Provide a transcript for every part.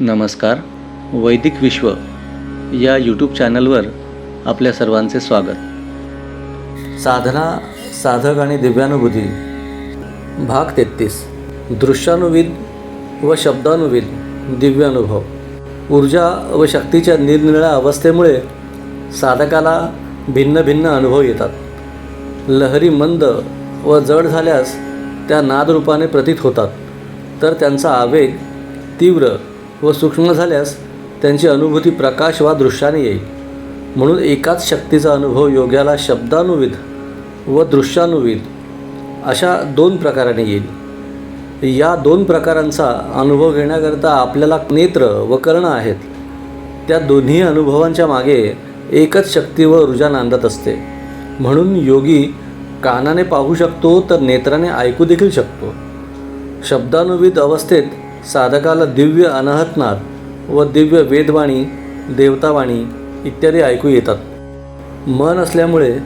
नमस्कार. वैदिक विश्व या यूट्यूब चॅनलवर आपल्या सर्वांचे स्वागत. साधना साधक आणि दिव्यानुभूती. भाग तेहतीस. दृश्यानुविद व शब्दानुविद दिव्यानुभव. ऊर्जा व शक्तीच्या निरनिळ्या अवस्थेमुळे साधकाला भिन्न भिन्न अनुभव येतात. लहरी मंद व जड झाल्यास त्या नादरूपाने प्रतीत होतात. तर त्यांचा आवेग तीव्र व सूक्ष्म झाल्यास त्यांची अनुभूती प्रकाश वा दृश्याने येईल. म्हणून एकाच शक्तीचा अनुभव योग्याला शब्दानुविध व दृश्यानुविध अशा दोन प्रकाराने येईल. या दोन प्रकारांचा अनुभव घेण्याकरता आपल्याला नेत्र व कर्ण आहेत. त्या दोन्ही अनुभवांच्या मागे एकच शक्ती व ऊर्जा नांदत असते. म्हणून योगी कानाने पाहू शकतो तर नेत्राने ऐकू देखील शकतो. शब्दानुविध अवस्थेत साधकाला दिव्य अनहतनाद व दिव्य वेदवाणी देवतावाणी इत्यादी ऐकू येतात. मन असल्यामुळे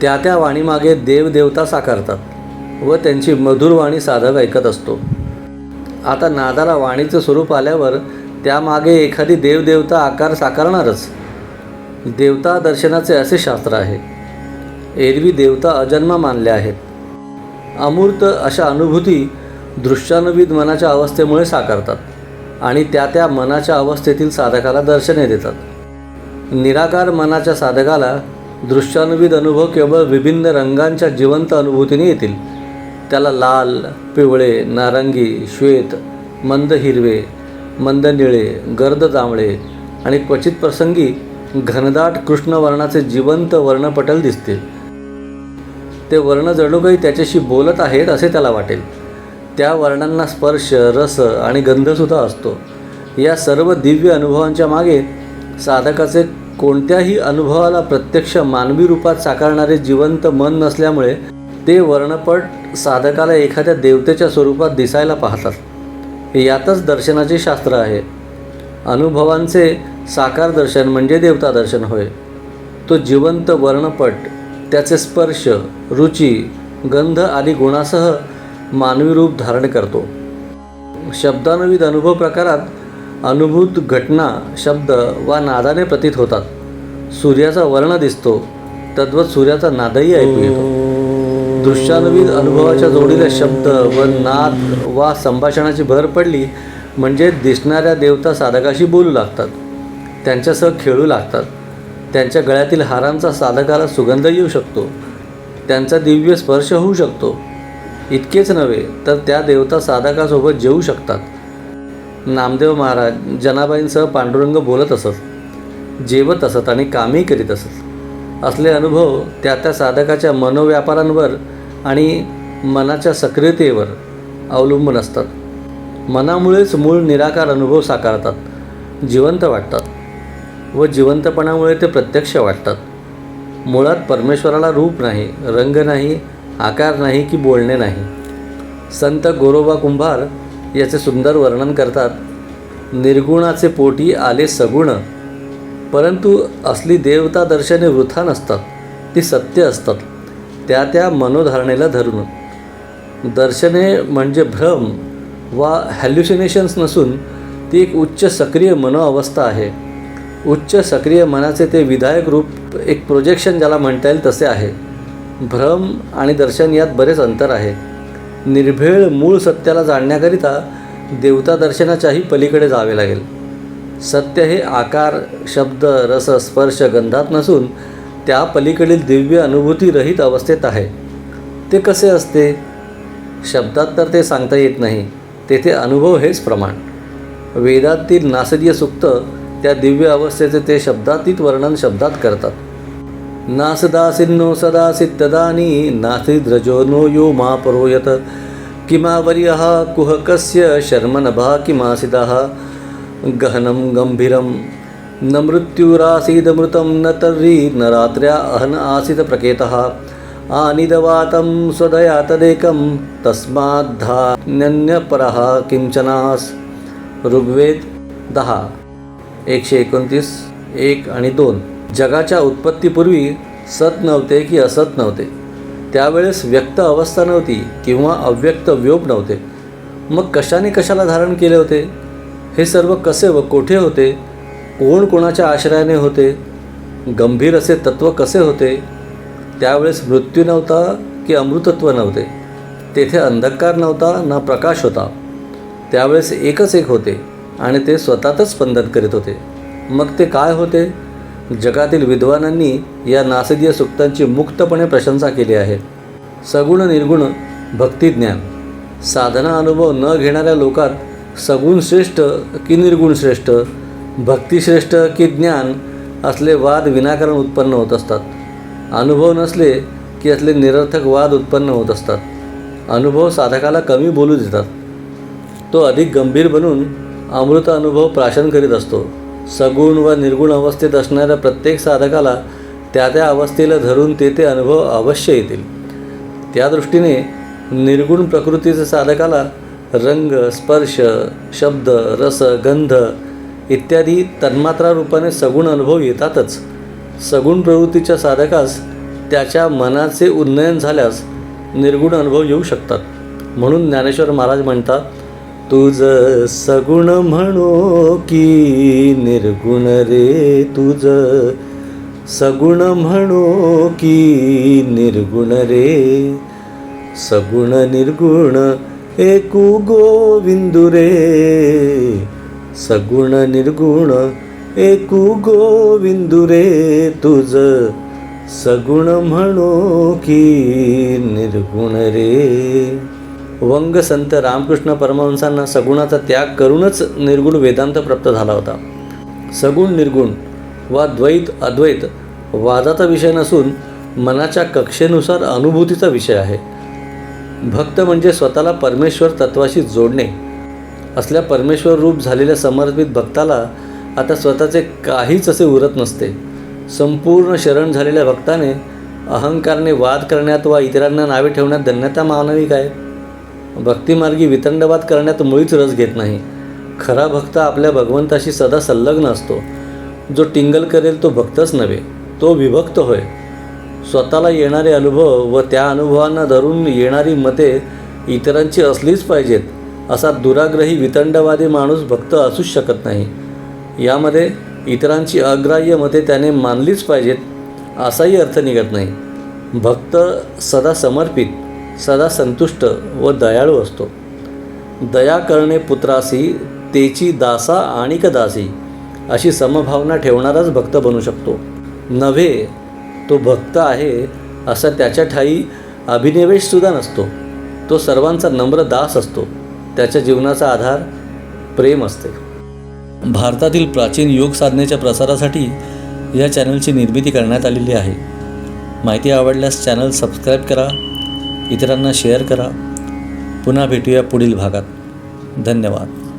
त्या त्या वाणीमागे देवदेवता साकारतात व त्यांची मधुर वाणी साधक ऐकत असतो. आता नादाला वाणीचं स्वरूप आल्यावर त्यामागे एखादी देवदेवता आकार साकारणारच. देवता दर्शनाचे असे शास्त्र आहे. एरवी देवता अजन्मा मानल्या आहेत. अमूर्त अशा अनुभूती दृश्यानुविद मनाच्या अवस्थेमुळे साकारतात आणि त्या त्या मनाच्या अवस्थेतील साधकाला दर्शने देतात. निराकार मनाच्या साधकाला दृश्यानुविद अनुभव केवळ विभिन्न रंगांच्या जिवंत अनुभूतीने येतील. त्याला लाल पिवळे नारंगी श्वेत मंद हिरवे मंद निळे गर्द जांभळे आणि क्वचित प्रसंगी घनदाट कृष्णवर्णाचे जिवंत वर्णपटल दिसतील. ते वर्ण जणू काही त्याच्याशी बोलत आहेत असे त्याला वाटेल. त्या वर्णांना स्पर्श रस आणि गंधसुद्धा असतो. या सर्व दिव्य अनुभवांच्या मागे साधकाचे कोणत्याही अनुभवाला प्रत्यक्ष मानवी रूपात साकारणारे जिवंत मन नसल्यामुळे ते वर्णपट साधकाला एखाद्या देवतेच्या स्वरूपात दिसायला पाहतात. यातच दर्शनाचे शास्त्र आहे. अनुभवांचे साकार दर्शन म्हणजे देवता दर्शन होय. तो जिवंत वर्णपट त्याचे स्पर्श रुची गंध आदी गुणासह मानवी रूप धारण करतो. शब्दानुविध अनुभव प्रकारात अनुभूत घटना शब्द वा नादाने प्रतीत होतात. सूर्याचा वर्ण दिसतो तद्वत सूर्याचा नादही ऐकू येतो. दृश्यानुविध अनुभवाच्या जोडीला शब्द व नाद वा संभाषणाची भर पडली म्हणजे दिसणाऱ्या देवता साधकाशी बोलू लागतात. त्यांच्यासह खेळू लागतात. त्यांच्या गळ्यातील हारांचा साधकाला सुगंध येऊ शकतो. त्यांचा दिव्य स्पर्श होऊ शकतो. इतकेच नव्हे तर त्या देवता साधकासोबत जेवू शकतात. नामदेव महाराज जनाबाईंसह पांडुरंग बोलत असत जेवत असत आणि कामही करीत असत. असले अनुभव त्या त्या साधकाच्या मनोव्यापारांवर आणि मनाच्या सक्रियतेवर अवलंबून असतात. मनामुळेच मूळ निराकार अनुभव साकारतात जिवंत वाटतात व जिवंतपणामुळे ते प्रत्यक्ष वाटतात. मुळात परमेश्वराला रूप नाही रंग नाही आकार नाही की बोलणे नाही. संत गोरोबा कुंभार याचे सुंदर वर्णन करतात निर्गुणाचे पोटी आले सगुण परंतु असली देवता दर्शने वृथा नसतात ती सत्य असतात त्या त्या मनोधारणेला धरून. दर्शने म्हणजे भ्रम वा हॅल्युसिनेशन्स नसून ती एक उच्च सक्रिय मनोअवस्था आहे. उच्च सक्रिय मनाचे ते विधायक रूप एक प्रोजेक्शन ज्याला म्हणता येईल तसे आहे. भ्रम आणि दर्शन यात बरेच अंतर आहे. निर्भेळ मूळ सत्याला जाणण्याकरिता देवता दर्शनाच्याही पलीकडे जावे लागेल. सत्य हे आकार शब्द रस स्पर्श गंधात नसून त्या पलीकडील दिव्य अनुभूतीरहित अवस्थेत आहे. ते कसे असते? शब्दात तर ते सांगता येत नाही. तेथे अनुभव हेच प्रमाण. वेदातील नासदीय सुक्त त्या दिव्य अवस्थेचे ते शब्दातीत वर्णन शब्दात करतात. नासदासिन्नो सदासित् तदानी नासिद्रजो नो यो मा परोयत। किमावर्यः कुहकस्य शर्मनभा किमासिदः गहनं गम्भीरं न मृत्युरासीदमृतं न तर्हि न रात्र्या अहन आसीत् आनिदवातं स्वदया तदेकं तस्माद्धान्यपरः किंचनास ऋग्वेद दहा एकशे एकोणतीस एक आणि दोन। जगाच्या उत्पत्तीपूर्वी सत नव्हते की असत नव्हते. त्यावेळेस व्यक्त अवस्था नव्हती किंवा अव्यक्त व्योप नव्हते. मग कशाने कशाला धारण केले होते? हे सर्व कसे व कोठे होते? कोण कोणाच्या आश्रयाने होते? गंभीर असे तत्त्व कसे होते? त्यावेळेस मृत्यू नव्हता की अमृतत्व नव्हते. तेथे अंधकार नव्हता ना प्रकाश होता. त्यावेळेस एकच एक होते आणि ते स्वतःतच स्पंदन करीत होते. मग ते काय होते? जगातील विद्वानांनी या नासदीय सुक्तांची मुक्तपणे प्रशंसा केली आहे. सगुण निर्गुण भक्तिज्ञान साधना अनुभव न घेणाऱ्या लोकात सगुण श्रेष्ठ की निर्गुण श्रेष्ठ भक्तिश्रेष्ठ की ज्ञान असले वाद विनाकारण उत्पन्न होत असतात. अनुभव नसले की असले निरर्थक वाद उत्पन्न होत असतात. अनुभव साधकाला कमी बोलू देतात. तो अधिक गंभीर बनून अमृत अनुभव प्राशन करीत असतो. सगुण व निर्गुण अवस्थेत असणाऱ्या प्रत्येक साधकाला त्या त्या अवस्थेला धरून ते ते अनुभव अवश्य येतील. त्या दृष्टीने निर्गुण प्रकृतीच्या साधकाला रंग स्पर्श शब्द रस गंध इत्यादी तन्मात्रा रूपाने सगुण अनुभव येतातच. सगुण प्रवृत्तीच्या साधकास त्याच्या मनाचे उन्नयन झाल्यास निर्गुण अनुभव येऊ शकतात. म्हणून ज्ञानेश्वर महाराज म्हणतात तुझ सगुण म्हणो की निर्गुण रे तुझ. सगुण म्हणो की निर्गुण रे. सगुण निर्गुण एकू गोविंदू रे. सगुण निर्गुण एकू गोविंदू रे तुझ. सगुण म्हणो की निर्गुण रे. वंग संत रामकृष्ण परमहंसांना सगुणाचा त्याग करूनच निर्गुण वेदांत प्राप्त झाला होता. सगुण निर्गुण वा द्वैत अद्वैत वादाचा विषय नसून मनाच्या कक्षेनुसार अनुभूतीचा विषय आहे. भक्त म्हणजे स्वतःला परमेश्वर तत्वाशी जोडणे. असल्या परमेश्वर रूप झालेल्या समर्पित भक्ताला आता स्वतःचे काहीच असे उरत नसते. संपूर्ण शरण झालेल्या भक्ताने अहंकारने वाद करण्यात वा इतरांना नावे ठेवण्यात धन्यता मानवी काय? भक्तिमार्गी वितंडवाद करण्यात मुळीच रस घेत नाही. खरा भक्त आपल्या भगवंताशी सदा संलग्न असतो. जो टिंगल करेल तो भक्तच नव्हे तो विभक्त होय. स्वतःला येणारे अनुभव व त्या अनुभवांना धरून येणारी मते इतरांची असलीच पाहिजेत असा दुराग्रही वितंडवादी माणूस भक्त असूच शकत नाही. यामध्ये इतरांची अग्राह्य मते त्याने मानलीच पाहिजेत असाही अर्थ निघत नाही. भक्त सदा समर्पित सदा संतुष्ट व दयाळू असतो. दया करणे पुत्रासी तेची दासा आणिक दासी अशी समभावना ठेवणाराच भक्त बनू शकतो. नव्हे तो भक्त आहे असा त्याच्या ठाई अभिनिवेशसुद्धा नसतो. तो सर्वांचा नम्र दास असतो. त्याच्या जीवनाचा आधार प्रेम असते. भारतातील प्राचीन योग साधनेच्या प्रसारासाठी या चॅनलची निर्मिती करण्यात आलेली आहे. माहिती आवडल्यास चॅनल सबस्क्राईब करा इतरांना शेअर करा. पुन्हा भेटूया पुढील भागात. धन्यवाद.